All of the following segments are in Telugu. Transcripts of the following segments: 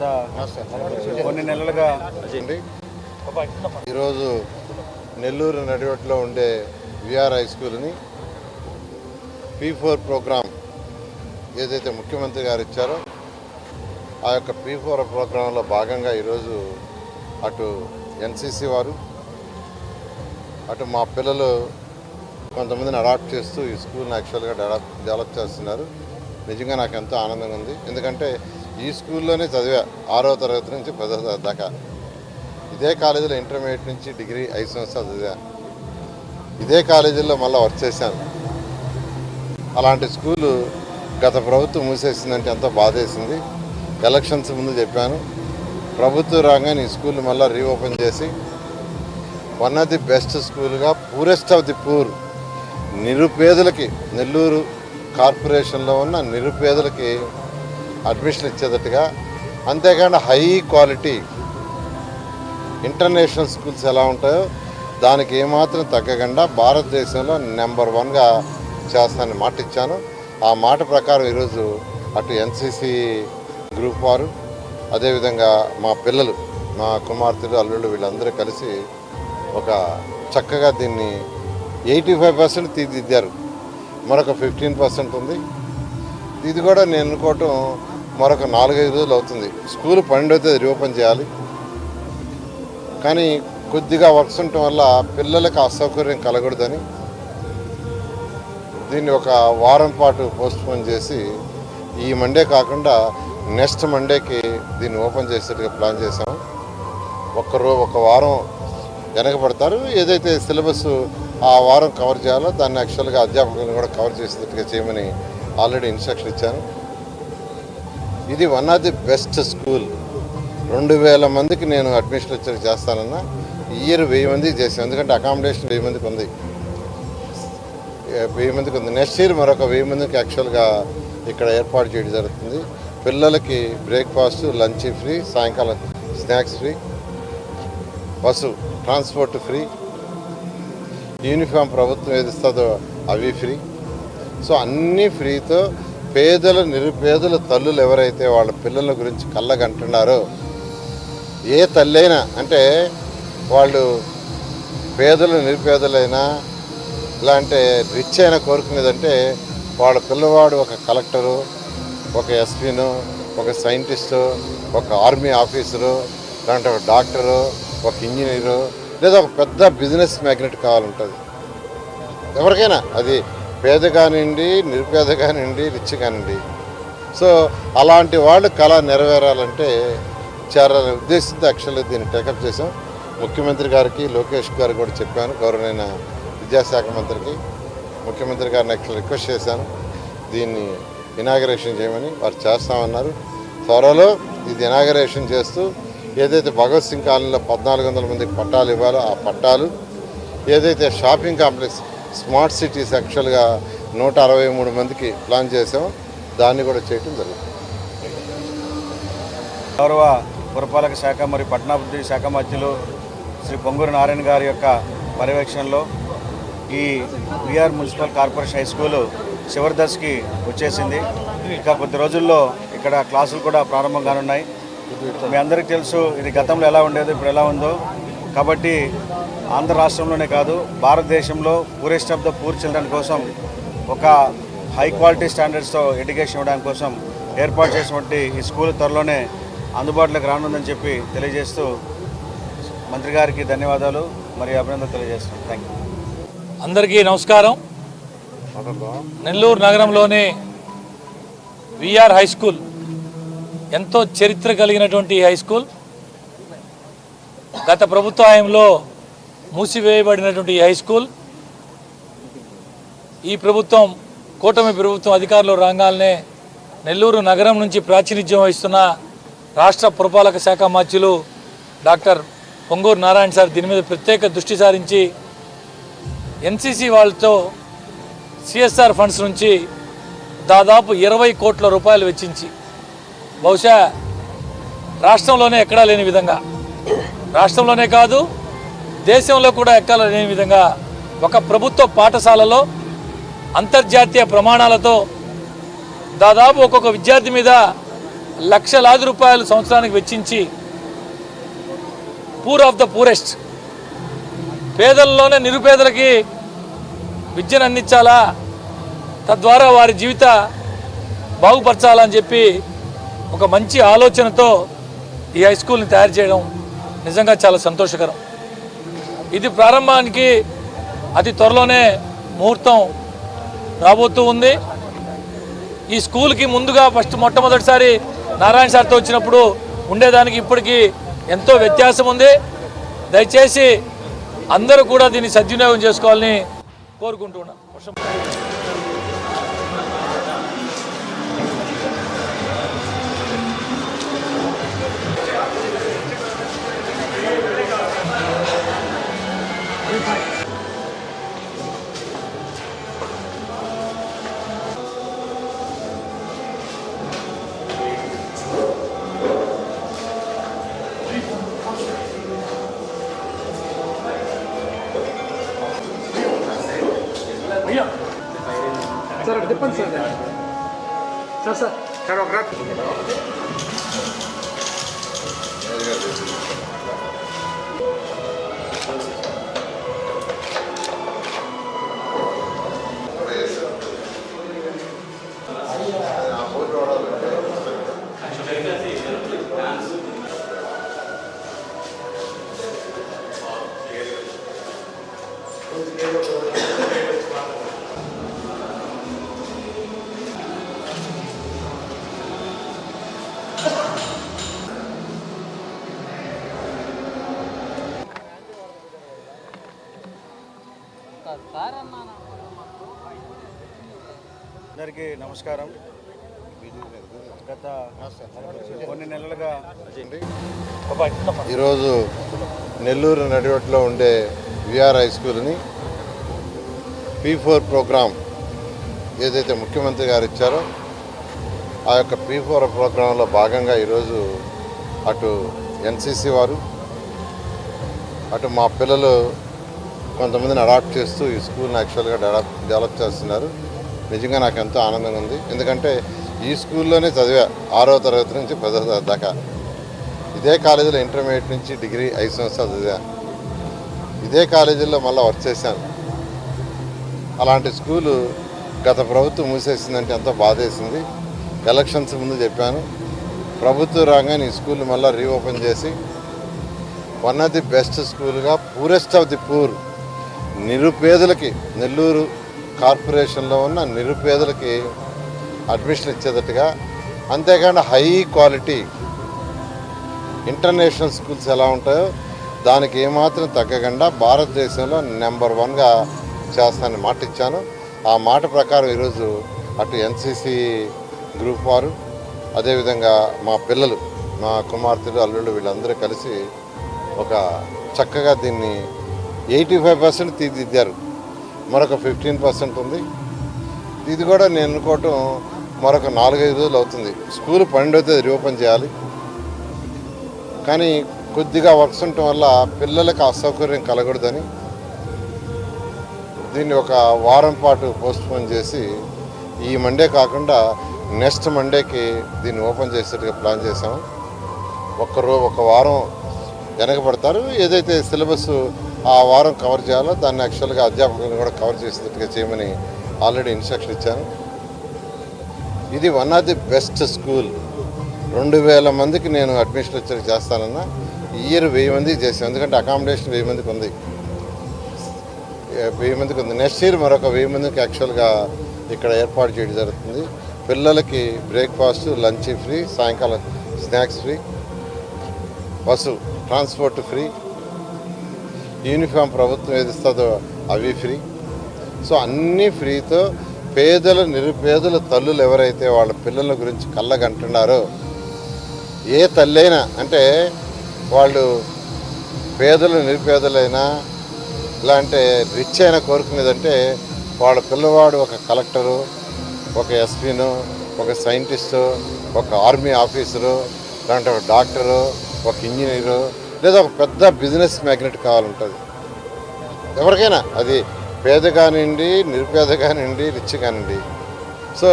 గత కొన్ని నెలలుగా ఈరోజు నెల్లూరు నడివట్లో ఉండే విఆర్ హై స్కూల్ని పీ ఫోర్ ప్రోగ్రామ్ ఏదైతే ముఖ్యమంత్రి గారు ఇచ్చారో ఆ యొక్క పీ ఫోర్ ప్రోగ్రాంలో భాగంగా ఈరోజు అటు ఎన్సీసీ వారు అటు మా పిల్లలు కొంతమందిని అడాప్ట్ చేస్తూ ఈ స్కూల్ని యాక్చువల్గా డెవలప్ డెవలప్ చేస్తున్నారు. నిజంగా నాకు ఎంతో ఆనందంగా ఉంది. ఎందుకంటే ఈ స్కూల్లోనే చదివా. ఆరో తరగతి నుంచి పదో తరగతి దాకా. ఇదే కాలేజీలో ఇంటర్మీడియట్ నుంచి డిగ్రీ ఐదు సంవత్సరాలు చదివా. ఇదే కాలేజీలో మళ్ళీ వర్క్ చేశాను. అలాంటి స్కూలు గత ప్రభుత్వం మూసేసిందంటే ఎంతో బాధేసింది. ఎలక్షన్స్ ముందు చెప్పాను. ప్రభుత్వం రాగానే ఈ స్కూల్ మళ్ళీ రీఓపెన్ చేసి వన్ ఆఫ్ ది బెస్ట్ స్కూల్గా పూరెస్ట్ ఆఫ్ ది పూర్. నిరుపేదలకి నెల్లూరు కార్పొరేషన్లో ఉన్న నిరుపేదలకి అడ్మిషన్ ఇచ్చేటట్టుగా. అంతేకాని హై క్వాలిటీ ఇంటర్నేషనల్ స్కూల్స్ ఎలా ఉంటాయో దానికి ఏమాత్రం తగ్గకుండా భారతదేశంలో నెంబర్ వన్గా చేస్తానని మాట ఇచ్చాను. ఆ మాట ప్రకారం ఈరోజు అటు ఎన్సీసీ గ్రూప్ వారు అదేవిధంగా మా పిల్లలు మా కుమార్తెలు అల్లుళ్ళు వీళ్ళందరూ కలిసి ఒక చక్కగా దీన్ని ఎయిటీ ఫైవ్ పర్సెంట్ తీర్చిదిద్దారు. మరొక ఫిఫ్టీన్ పర్సెంట్ ఉంది. ఇది కూడా నేను అనుకోవటం మరొక నాలుగైదు రోజులు అవుతుంది. స్కూల్ పన్నెండో తేదీ రీఓపెన్ చేయాలి. కానీ కొద్దిగా వర్క్స్ ఉండటం వల్ల పిల్లలకు అసౌకర్యం కలగకూడదని దీన్ని ఒక వారం పాటు పోస్ట్పోన్ చేసి ఈ మండే కాకుండా నెక్స్ట్ మండేకి దీన్ని ఓపెన్ చేసేట్టుగా ప్లాన్ చేసాము ఒక్కరో ఒక వారం వెనకబడతారు. ఏదైతే సిలబస్ ఆ వారం కవర్ చేయాలో దాన్ని యాక్చువల్గా అధ్యాపకులను కూడా కవర్ చేసేటట్టుగా చేయమని ఆల్రెడీ ఇన్స్ట్రక్షన్ ఇచ్చాను. ఇది one of the best school. రెండు వేల మందికి నేను అడ్మిషన్ వచ్చి చేస్తానన్నా ఇయర్ వెయ్యి మందికి చేసాను ఎందుకంటే అకామిడేషన్ వెయ్యి మందికి ఉంది. వెయ్యి మందికి ఉంది. నెక్స్ట్ ఇయర్ మరొక వెయ్యి మందికి యాక్చువల్గా ఇక్కడ ఏర్పాటు చేయడం జరుగుతుంది. పిల్లలకి బ్రేక్ఫాస్ట్ లంచ్ ఫ్రీ సాయంకాలం snacks free bus transport free uniform ప్రభుత్వం ఏది ఇస్తుందో అవి ఫ్రీ సో అన్నీ ఫ్రీతో పేదల నిరుపేదల తల్లులు ఎవరైతే వాళ్ళ పిల్లల గురించి కళ్ళగంటున్నారో ఏ తల్లైనా అంటే వాళ్ళు పేదలు నిరుపేదలైనా ఇలా అంటే రిచ్ అయినా కోరుకునేదంటే వాళ్ళ పిల్లవాడు ఒక కలెక్టరు ఒక ఎస్పీను ఒక సైంటిస్టు ఒక ఆర్మీ ఆఫీసరు లేదంటే ఒక డాక్టరు ఒక ఇంజనీరు లేదా ఒక పెద్ద బిజినెస్ మ్యాగ్నెట్ కావాలంటుంది. ఎవరికైనా అది పేద కానివ్వండి నిరుపేద కానివ్వండి రిచ్ కానివ్వండి సో అలాంటి వాళ్ళు కళ నెరవేరాలంటే చేరాలనే ఉద్దేశంతో యాక్చువల్గా దీన్ని టేకప్ చేసాం ముఖ్యమంత్రి గారికి లోకేష్ గారు కూడా చెప్పాను గౌరవనైన విద్యాశాఖ మంత్రికి. ముఖ్యమంత్రి గారిని యాక్చువల్ రిక్వెస్ట్ చేశాను దీన్ని ఇనాగరేషన్ చేయమని వారు చేస్తామన్నారు. త్వరలో ఇది ఇనాగరేషన్ చేస్తూ ఏదైతే భగత్ సింగ్ కాలనీలో పద్నాలుగు వందల మందికి పట్టాలు ఇవ్వాలో ఆ పట్టాలు ఏదైతే షాపింగ్ కాంప్లెక్స్ స్మార్ట్ సిటీస్ యాక్చువల్గా నూట అరవై మూడు మందికి ప్లాన్ చేసాం. దాన్ని కూడా చేయటం జరుగుతుంది గౌరవ పురపాలక శాఖ మరియు పట్టణాభివృద్ధి శాఖ మధ్యలో శ్రీ పొంగూరు నారాయణ గారి యొక్క పర్యవేక్షణలో ఈ VR municipal corporation high school చివరి దశకి వచ్చేసింది. ఇంకా కొద్ది రోజుల్లో ఇక్కడ క్లాసులు కూడా ప్రారంభం కానున్నాయి. మీ అందరికీ తెలుసు ఇది గతంలో ఎలా ఉండేదో ఇప్పుడు ఎలా ఉందో. కాబట్టి ఆంధ్ర రాష్ట్రంలోనే కాదు భారతదేశంలో poorest of the poor children కోసం ఒక హై క్వాలిటీ స్టాండర్డ్స్తో ఎడ్యుకేషన్ ఇవ్వడానికి కోసం ఏర్పాటు చేసినటువంటి ఈ స్కూల్ త్వరలోనే అందుబాటులోకి రానుందని చెప్పి తెలియజేస్తూ మంత్రి గారికి ధన్యవాదాలు మరియు అభినందనలు తెలియజేస్తున్నాను థ్యాంక్ యూ అందరికీ నమస్కారం. నెల్లూరు నగరంలోని విఆర్ హై స్కూల్ ఎంతో చరిత్ర కలిగినటువంటి ఈ హై స్కూల్ గత ప్రభుత్వ హయాంలో మూసివేయబడినటువంటి ఈ హై స్కూల్ ఈ ప్రభుత్వం కూటమి ప్రభుత్వం అధికారులు రాగానే నెల్లూరు నగరం నుంచి ప్రాతినిధ్యం వహిస్తున్న రాష్ట్ర పురపాలక శాఖ మాధ్యులు డాక్టర్ పొంగూరు నారాయణ సార్ దీని మీద ప్రత్యేక దృష్టి సారించి ఎన్సీసీ వాళ్ళతో సిఎస్ఆర్ ఫండ్స్ నుంచి దాదాపు ఇరవై కోట్ల రూపాయలు వెచ్చించి బహుశా రాష్ట్రంలోనే ఎక్కడా లేని విధంగా రాష్ట్రంలోనే కాదు దేశంలో కూడా ఎక్కాలనే విధంగా ఒక ప్రభుత్వ పాఠశాలలో అంతర్జాతీయ ప్రమాణాలతో దాదాపు ఒక్కొక్క విద్యార్థి మీద లక్షలాది రూపాయలు సంవత్సరానికి వెచ్చించి పూర్ ఆఫ్ ద పూరెస్ట్ పేదల్లోనే నిరుపేదలకి విద్యను అందించాలా? తద్వారా వారి జీవిత బాగుపరచాలని చెప్పి ఒక మంచి ఆలోచనతో ఈ హై స్కూల్ని తయారు చేయడం నిజంగా చాలా సంతోషకరం. ఇది ప్రారంభానికి అతి త్వరలోనే ముహూర్తం రాబోతూ ఉంది. ఈ స్కూల్కి ముందుగా ఫస్ట్ మొట్టమొదటిసారి నారాయణ సార్తో వచ్చినప్పుడు ఉండేదానికి ఇప్పటికీ ఎంతో వ్యత్యాసం ఉంది. దయచేసి అందరూ కూడా దీన్ని సద్వినియోగం చేసుకోవాలని కోరుకుంటున్నాను వర్షం సార్ అటు తిప్పండి సార్ అందరికీ నమస్కారం. గత కొన్ని నెలలుగా ఈరోజు నెల్లూరు నడివట్లో ఉండే విఆర్ హై స్కూల్ని పీ ఫోర్ ప్రోగ్రాం ఏదైతే ముఖ్యమంత్రి గారు ఇచ్చారో ఆ యొక్క పీ ఫోర్ ప్రోగ్రాంలో భాగంగా ఈరోజు అటు ఎన్సీసీ వారు అటు మా పిల్లలు కొంతమందిని అడాప్ట్ చేస్తూ ఈ స్కూల్ని యాక్చువల్గా డెవలప్ డెవలప్ చేస్తున్నారు. నిజంగా నాకు ఎంతో ఆనందంగా ఉంది ఎందుకంటే ఈ స్కూల్లోనే చదివా ఆరో తరగతి నుంచి పదో తరగతి దాకా. ఇదే కాలేజీలో ఇంటర్మీడియట్ నుంచి డిగ్రీ ఐదు సంవత్సరాలు చదివా. ఇదే కాలేజీలో మళ్ళీ వర్క్ చేశాను. అలాంటి స్కూలు గత ప్రభుత్వం మూసేసిందంటే ఎంతో బాధేసింది. ఎలక్షన్స్ ముందు చెప్పాను. ప్రభుత్వ రంగాన్ని ఈ స్కూల్ మళ్ళీ రీఓపెన్ చేసి వన్ ఆఫ్ ది బెస్ట్ స్కూల్గా పూరెస్ట్ ఆఫ్ ది పూర్ నిరుపేదలకి నెల్లూరు కార్పొరేషన్లో ఉన్న నిరుపేదలకి అడ్మిషన్ ఇచ్చేటట్టుగా అంతేకాకుండా హై క్వాలిటీ ఇంటర్నేషనల్ స్కూల్స్ ఎలా ఉంటాయో దానికి ఏమాత్రం తగ్గకుండా భారతదేశంలో నెంబర్ వన్గా చేస్తానని మాట ఇచ్చాను. ఆ మాట ప్రకారం ఈరోజు అటు ఎన్సీసీ గ్రూప్ వారు అదేవిధంగా మా పిల్లలు మా కుమార్తెలు అల్లుళ్ళు వీళ్ళందరూ కలిసి ఒక చక్కగా దీన్ని ఎయిటీ ఫైవ్ పర్సెంట్ తీర్చిదిద్దారు. మరొక ఫిఫ్టీన్ పర్సెంట్ ఉంది. ఇది కూడా నేను అనుకోవటం మరొక నాలుగైదు రోజులు అవుతుంది. స్కూల్ పన్నెండో తేదీ రీఓపెన్ చేయాలి. కానీ కొద్దిగా వర్క్స్ ఉండటం వల్ల పిల్లలకు అసౌకర్యం కలగకూడదని దీన్ని ఒక వారం పాటు పోస్ట్పోన్ చేసి ఈ మండే కాకుండా నెక్స్ట్ మండేకి దీన్ని ఓపెన్ చేసేట్టుగా ప్లాన్ చేసాము ఒక్కరో ఒక వారం వెనకబడతారు. ఏదైతే సిలబస్ ఆ వారం కవర్ చేయాలో? దాన్ని యాక్చువల్గా అధ్యాపకులను కూడా కవర్ చేసేటట్టుగా చేయమని ఆల్రెడీ ఇన్స్ట్రక్షన్ ఇచ్చాను. ఇది one of the best school రెండు వేల మందికి నేను అడ్మిషన్ వచ్చి చేస్తానన్నా ఇయర్ వెయ్యి మందికి చేసాను ఎందుకంటే అకామిడేషన్ వెయ్యి మందికి ఉంది. వెయ్యి మందికి ఉంది. నెక్స్ట్ ఇయర్ మరొక వెయ్యి మందికి యాక్చువల్గా ఇక్కడ ఏర్పాటు చేయడం జరుగుతుంది. పిల్లలకి బ్రేక్ఫాస్ట్ లంచ్ ఫ్రీ సాయంకాలం snacks free bus transport free uniform ప్రభుత్వం ఏది ఇస్తుందో అవి ఫ్రీ. సో అన్నీ ఫ్రీతో పేదల నిరుపేదల తల్లులు ఎవరైతే వాళ్ళ పిల్లల గురించి కళ్ళగంటున్నారో ఏ తల్లైనా అంటే వాళ్ళు పేదలు నిరుపేదలైనా ఇలా అంటే రిచ్ అయినా కోరుకునేదంటే వాళ్ళ పిల్లవాడు ఒక కలెక్టరు ఒక ఎస్పీను ఒక సైంటిస్టు ఒక ఆర్మీ ఆఫీసరు లేదంటే ఒక డాక్టరు ఒక ఇంజనీరు లేదా ఒక పెద్ద బిజినెస్ మ్యాగ్నెట్ కావాలంటుంది. ఎవరికైనా అది పేద కానివ్వండి నిరుపేద కానివ్వండి రిచ్ కానివ్వండి. సో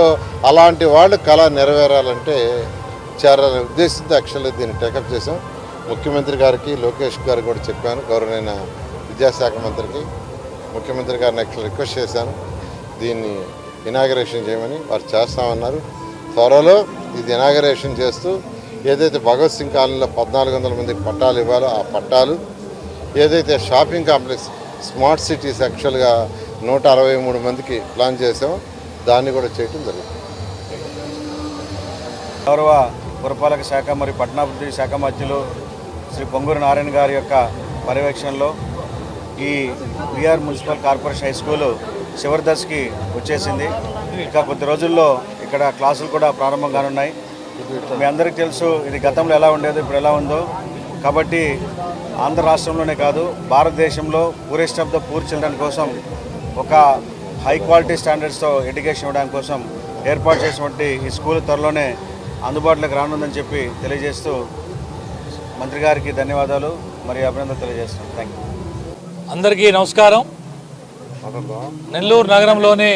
అలాంటి వాళ్ళు కళ నెరవేరాలంటే చేరాలని ఉద్దేశంతో యాక్చువల్గా దీన్ని టేకప్ చేసాం ముఖ్యమంత్రి గారికి లోకేష్ గారికి కూడా చెప్పాను గౌరవనైన విద్యాశాఖ మంత్రికి. ముఖ్యమంత్రి గారిని యాక్చువల్ రిక్వెస్ట్ చేశాను. దీన్ని ఇనాగరేషన్ చేయమని వారు చేస్తామన్నారు. త్వరలో ఇది ఇనాగరేషన్ చేస్తూ ఏదైతే భగత్ సింగ్ కాలనీలో పద్నాలుగు వందల మందికి పట్టాలు ఇవ్వాలో ఆ పట్టాలు ఏదైతే షాపింగ్ కాంప్లెక్స్ స్మార్ట్ సిటీస్ యాక్చువల్గా నూట అరవై మూడు మందికి ప్లాన్ చేసామో దాన్ని కూడా చేయటం జరిగింది. గౌరవ పురపాలక శాఖ మరియు పట్టణాభివృద్ధి శాఖ మధ్యలో శ్రీ పొంగూరు నారాయణ గారి యొక్క పర్యవేక్షణలో ఈ VR municipal corporation high school చివరి దశకి వచ్చేసింది. ఇంకా కొద్ది రోజుల్లో ఇక్కడ క్లాసులు కూడా ప్రారంభం కానున్నాయి. మీ అందరికీ తెలుసు ఇది గతంలో ఎలా ఉండేదో ఇప్పుడు ఎలా ఉందో. కాబట్టి ఆంధ్ర రాష్ట్రంలోనే కాదు భారతదేశంలో poorest of the poor children కోసం ఒక హై క్వాలిటీ స్టాండర్డ్స్తో ఎడ్యుకేషన్ ఇవ్వడానికి కోసం ఏర్పాటు చేసినటువంటి ఈ స్కూల్ త్వరలోనే అందుబాటులోకి రానుందని చెప్పి తెలియజేస్తూ మంత్రి గారికి ధన్యవాదాలు మరియు అభినందనలు తెలియజేస్తున్నాను థ్యాంక్ యూ అందరికీ నమస్కారం. నెల్లూరు నగరంలోని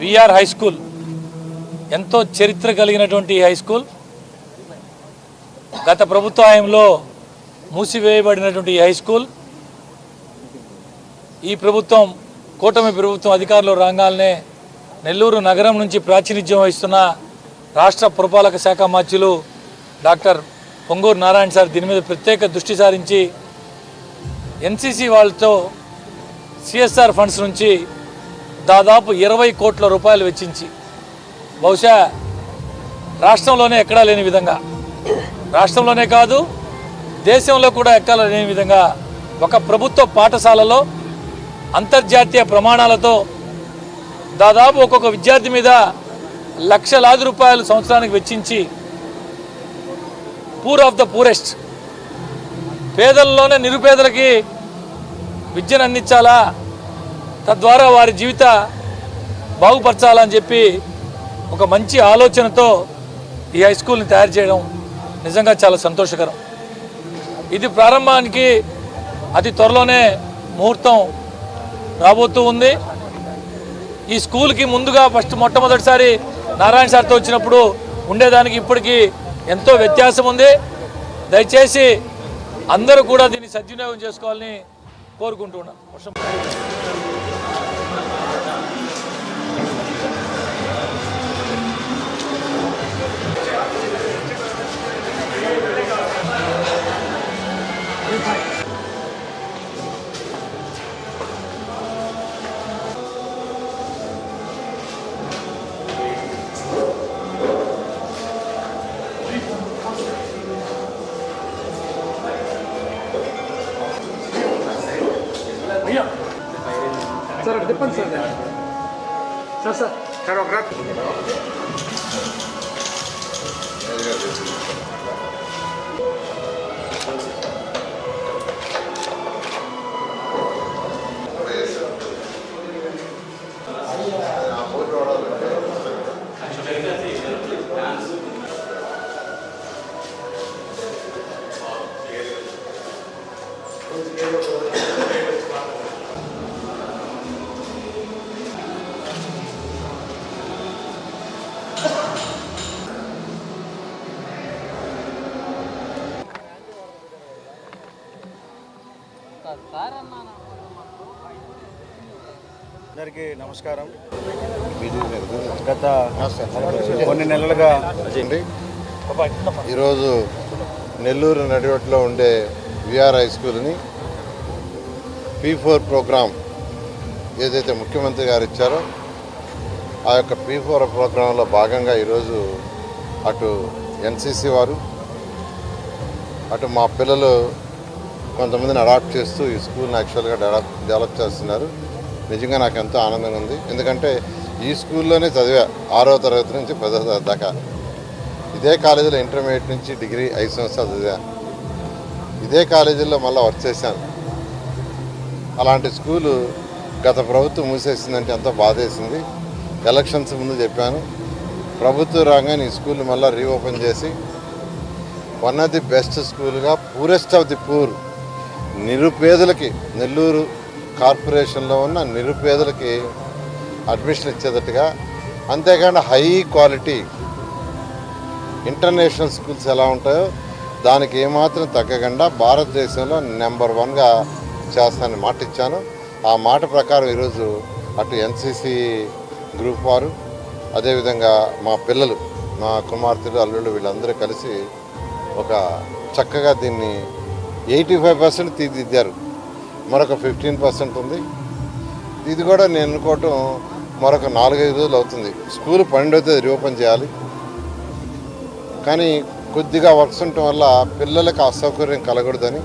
విఆర్ హై స్కూల్ ఎంతో చరిత్ర కలిగినటువంటి హై స్కూల్. గత ప్రభుత్వ హయాంలో మూసివేయబడినటువంటి హై స్కూల్. ఈ ప్రభుత్వం కూటమి ప్రభుత్వం అధికారులు రాగానే నెల్లూరు నగరం నుంచి ప్రాతినిధ్యం వహిస్తున్న రాష్ట్ర పురపాలక శాఖ మాధ్యులు డాక్టర్ పొంగూరు నారాయణ సార్ దీని మీద ప్రత్యేక దృష్టి సారించి ఎన్సీసీ వాళ్ళతో సిఎస్ఆర్ ఫండ్స్ నుంచి దాదాపు ఇరవై కోట్ల రూపాయలు వెచ్చించి బహుశా రాష్ట్రంలోనే ఎక్కడా లేని విధంగా. రాష్ట్రంలోనే కాదు దేశంలో కూడా ఎక్కడా లేని విధంగా ఒక ప్రభుత్వ పాఠశాలలో అంతర్జాతీయ ప్రమాణాలతో దాదాపు ఒక్కొక్క విద్యార్థి మీద లక్షలాది రూపాయలు సంవత్సరానికి వెచ్చించి పూర్ ఆఫ్ ద పూరెస్ట్ పేదల్లోనే నిరుపేదలకి విద్యను అందించాలా? తద్వారా వారి జీవిత బాగుపరచాలని చెప్పి ఒక మంచి ఆలోచనతో ఈ హై స్కూల్ని తయారు చేయడం నిజంగా చాలా సంతోషకరం. ఇది ప్రారంభానికి అతి త్వరలోనే ముహూర్తం రాబోతూ ఉంది. ఈ స్కూల్కి ముందుగా ఫస్ట్ మొట్టమొదటిసారి నారాయణ సార్తో వచ్చినప్పుడు ఉండేదానికి ఇప్పటికీ ఎంతో వ్యత్యాసం ఉంది. దయచేసి అందరూ కూడా దీన్ని సద్వినియోగం చేసుకోవాలని కోరుకుంటున్నాను అందరికీ నమస్కారం. గత కొన్ని నెలలుగా ఈరోజు నెల్లూరు నడివట్లో ఉండే విఆర్ హై స్కూల్ని పీ ఫోర్ ప్రోగ్రాం ఏదైతే ముఖ్యమంత్రి గారు ఇచ్చారో ఆ యొక్క పీ ఫోర్ ప్రోగ్రాంలో భాగంగా ఈరోజు అటు ఎన్సీసీ వారు అటు మా పిల్లలు కొంతమందిని అడాప్ట్ చేస్తూ ఈ స్కూల్ని యాక్చువల్గా డెవలప్ డెవలప్ చేస్తున్నారు. నిజంగా నాకు ఎంతో ఆనందంగా ఉంది. ఎందుకంటే ఈ స్కూల్లోనే చదివా ఆరో తరగతి నుంచి పదో తరగతి దాకా. ఇదే కాలేజీలో ఇంటర్మీడియట్ నుంచి డిగ్రీ ఐదు సంవత్సరాలు చదివా. ఇదే కాలేజీలో మళ్ళీ వర్క్ చేశాను. అలాంటి స్కూలు గత ప్రభుత్వం మూసేసిందంటే ఎంతో బాధేసింది. ఎలక్షన్స్ ముందు చెప్పాను. ప్రభుత్వ రంగాన్ని ఈ స్కూల్ మళ్ళీ రీఓపెన్ చేసి వన్ ఆఫ్ ది బెస్ట్ స్కూల్గా పూరెస్ట్ ఆఫ్ ది పూర్ నిరుపేదలకి నెల్లూరు కార్పొరేషన్లో ఉన్న నిరుపేదలకి అడ్మిషన్ ఇచ్చేటట్టుగా అంతేకాకుండా హై క్వాలిటీ ఇంటర్నేషనల్ స్కూల్స్ ఎలా ఉంటాయో దానికి ఏమాత్రం తగ్గకుండా భారతదేశంలో నెంబర్ వన్గా చేస్తానని మాట ఇచ్చాను. ఆ మాట ప్రకారం ఈరోజు అటు ఎన్సీసీ గ్రూప్ వారు అదేవిధంగా మా పిల్లలు మా కుమార్తెలు అల్లుళ్ళు వీళ్ళందరూ కలిసి ఒక చక్కగా దీన్ని ఎయిటీ ఫైవ్ పర్సెంట్ తీర్చిదిద్దారు. మరొక ఫిఫ్టీన్ పర్సెంట్ ఉంది. ఇది కూడా నేను అనుకోవటం మరొక నాలుగైదు రోజులు అవుతుంది. స్కూల్ పన్నెండవ తేదీ రీఓపెన్ చేయాలి. కానీ కొద్దిగా వర్క్స్ ఉండటం వల్ల పిల్లలకు అసౌకర్యం కలగకూడదని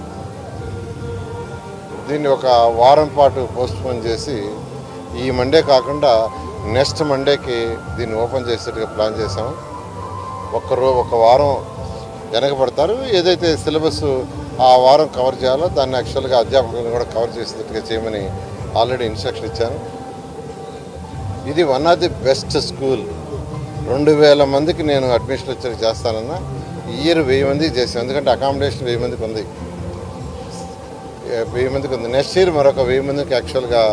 దీన్ని ఒక వారం పాటు పోస్ట్పోన్ చేసి ఈ మండే కాకుండా నెక్స్ట్ మండేకి దీన్ని ఓపెన్ చేసేట్టుగా ప్లాన్ చేసాము ఒక్కరో ఒక వారం వెనకబడతారు. ఏదైతే సిలబస్ ఆ వారం కవర్ చేయాలో దాన్ని యాక్చువల్గా అధ్యాపకులను కూడా కవర్ చేసేటట్టుగా చేయమని ఆల్రెడీ ఇన్స్ట్రక్షన్ ఇచ్చాను. ఇది one of the best school. రెండు వేల మందికి నేను అడ్మిషన్ వచ్చి చేస్తానన్నా ఇయర్ వెయ్యి మందికి చేసాను ఎందుకంటే అకామిడేషన్ వెయ్యి మందికి ఉంది. వెయ్యి మందికి ఉంది. నెక్స్ట్ ఇయర్ మరొక వెయ్యి మందికి యాక్చువల్గా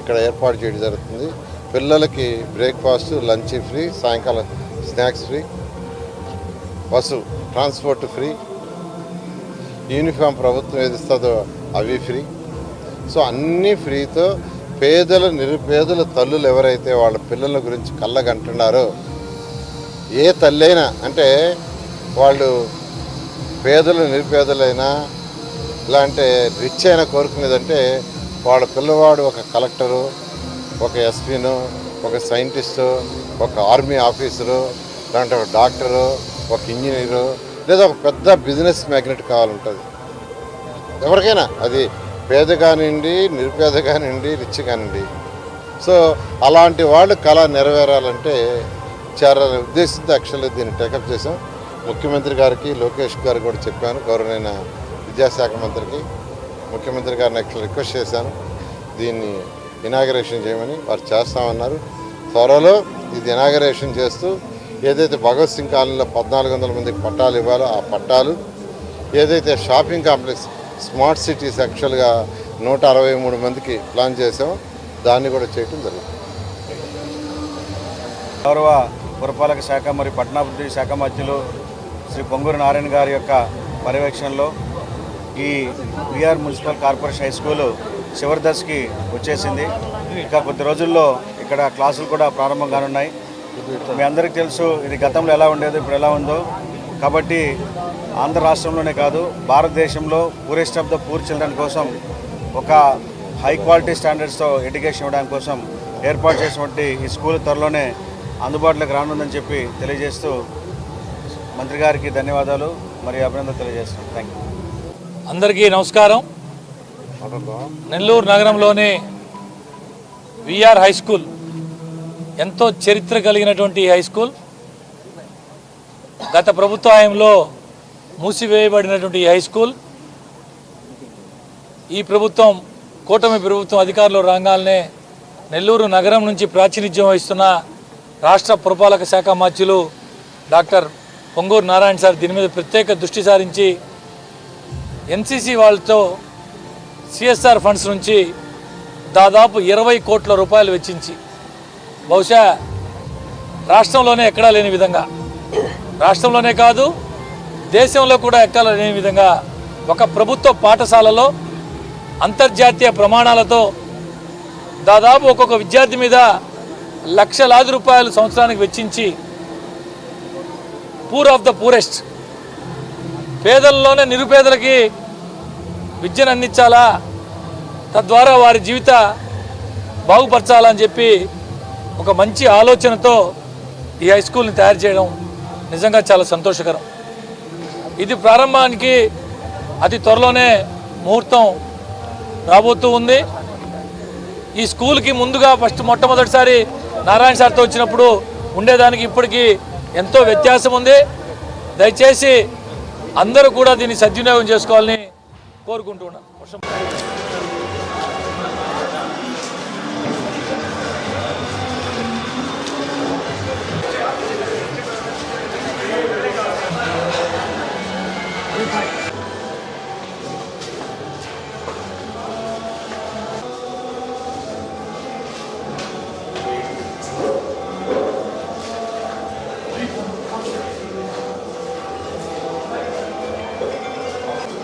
ఇక్కడ ఏర్పాటు చేయడం జరుగుతుంది. పిల్లలకి బ్రేక్ఫాస్ట్ లంచ్ ఫ్రీ సాయంకాలం snacks free bus transport free uniform ప్రభుత్వం ఏది ఇస్తుందో అవి ఫ్రీ. సో అన్నీ ఫ్రీతో పేదల నిరుపేదల తల్లులు ఎవరైతే వాళ్ళ పిల్లల గురించి కళ్ళగంటున్నారో ఏ తల్లైనా అంటే వాళ్ళు పేదలు నిరుపేదలైనా ఇలాంటి రిచ్ అయినా కోరుకునేదంటే వాళ్ళ పిల్లవాడు ఒక కలెక్టరు ఒక ఎస్పీను ఒక సైంటిస్టు ఒక ఆర్మీ ఆఫీసరు లేదంటే ఒక డాక్టరు ఒక ఇంజనీరు లేదా ఒక పెద్ద బిజినెస్ మ్యాగ్నెట్ కావాలంటుంది. ఎవరికైనా అది పేద కానివ్వండి నిరుపేద కానివ్వండి రిచ్ కానివ్వండి. సో అలాంటి వాళ్ళు కళ నెరవేరాలంటే చేరాలని ఉద్దేశంతో యాక్చువల్లీ దీన్ని టేకప్ చేసాం ముఖ్యమంత్రి గారికి లోకేష్ గారు కూడా చెప్పాను గౌరవైన విద్యాశాఖ మంత్రికి ముఖ్యమంత్రి గారిని యాక్చువల్ రిక్వెస్ట్ చేశాను. దీన్ని ఇనాగరేషన్ చేయమని వారు చేస్తామన్నారు. త్వరలో ఇది ఇనాగరేషన్ చేస్తూ ఏదైతే భగత్ సింగ్ కాలనీలో పద్నాలుగు వందల మందికి పట్టాలు ఇవ్వాలో ఆ పట్టాలు ఏదైతే షాపింగ్ కాంప్లెక్స్ స్మార్ట్ సిటీస్ యాక్చువల్గా నూట అరవై మూడు మందికి ప్లాన్ చేసామో దాన్ని కూడా చేయటం జరుగుతుంది గౌరవ పురపాలక శాఖ మరియు పట్టణాభివృద్ధి శాఖ మధ్యలో శ్రీ పొంగూరు నారాయణ గారి యొక్క పర్యవేక్షణలో ఈ VR municipal corporation high school చివరి దశకి వచ్చేసింది. ఇంకా కొద్ది రోజుల్లో ఇక్కడ క్లాసులు కూడా ప్రారంభం కానున్నాయి. మీ అందరికీ తెలుసు ఇది గతంలో ఎలా ఉండేదో ఇప్పుడు ఎలా ఉందో. కాబట్టి ఆంధ్ర రాష్ట్రంలోనే కాదు భారతదేశంలో poorest of the poor children కోసం ఒక హై క్వాలిటీ స్టాండర్డ్స్తో ఎడ్యుకేషన్ ఇవ్వడానికి కోసం ఏర్పాటు చేసినటువంటి ఈ స్కూల్ త్వరలోనే అందుబాటులోకి రానుందని చెప్పి తెలియజేస్తూ మంత్రి గారికి ధన్యవాదాలు మరియు అభినందనలు తెలియజేస్తున్నాం. థ్యాంక్ యూ అందరికీ నమస్కారం. నెల్లూరు నగరంలోని విఆర్ హై స్కూల్ ఎంతో చరిత్ర కలిగినటువంటి హై స్కూల్. గత ప్రభుత్వ హయాంలో మూసివేయబడినటువంటి హై స్కూల్. ఈ ప్రభుత్వం కూటమి ప్రభుత్వం అధికారులు రాగానే నెల్లూరు నగరం నుంచి ప్రాతినిధ్యం వహిస్తున్న రాష్ట్ర పురపాలక శాఖ మాధ్యులు డాక్టర్ పొంగూరు నారాయణ సార్ దీని మీద ప్రత్యేక దృష్టి సారించి ఎన్సీసీ వాళ్ళతో సిఎస్ఆర్ ఫండ్స్ నుంచి దాదాపు ఇరవై కోట్ల రూపాయలు వెచ్చించి బహుశా రాష్ట్రంలోనే ఎక్కడా లేని విధంగా. రాష్ట్రంలోనే కాదు దేశంలో కూడా ఎక్కడా లేని విధంగా ఒక ప్రభుత్వ పాఠశాలలో అంతర్జాతీయ ప్రమాణాలతో దాదాపు ఒక్కొక్క విద్యార్థి మీద లక్షలాది రూపాయలు సంవత్సరానికి వెచ్చించి పూర్ ఆఫ్ ద పూరెస్ట్ పేదల్లోనే నిరుపేదలకి విద్యను అందించాలా? తద్వారా వారి జీవిత బాగుపరచాలని చెప్పి ఒక మంచి ఆలోచనతో ఈ హై స్కూల్ని తయారు చేయడం నిజంగా చాలా సంతోషకరం. ఇది ప్రారంభానికి అతి త్వరలోనే ముహూర్తం రాబోతూ ఉంది. ఈ స్కూల్కి ముందుగా ఫస్ట్ మొట్టమొదటిసారి నారాయణ సార్తో వచ్చినప్పుడు ఉండేదానికి ఇప్పటికీ ఎంతో వ్యత్యాసం ఉంది. దయచేసి అందరూ కూడా దీన్ని సద్వినియోగం చేసుకోవాలని కోరుకుంటున్నాను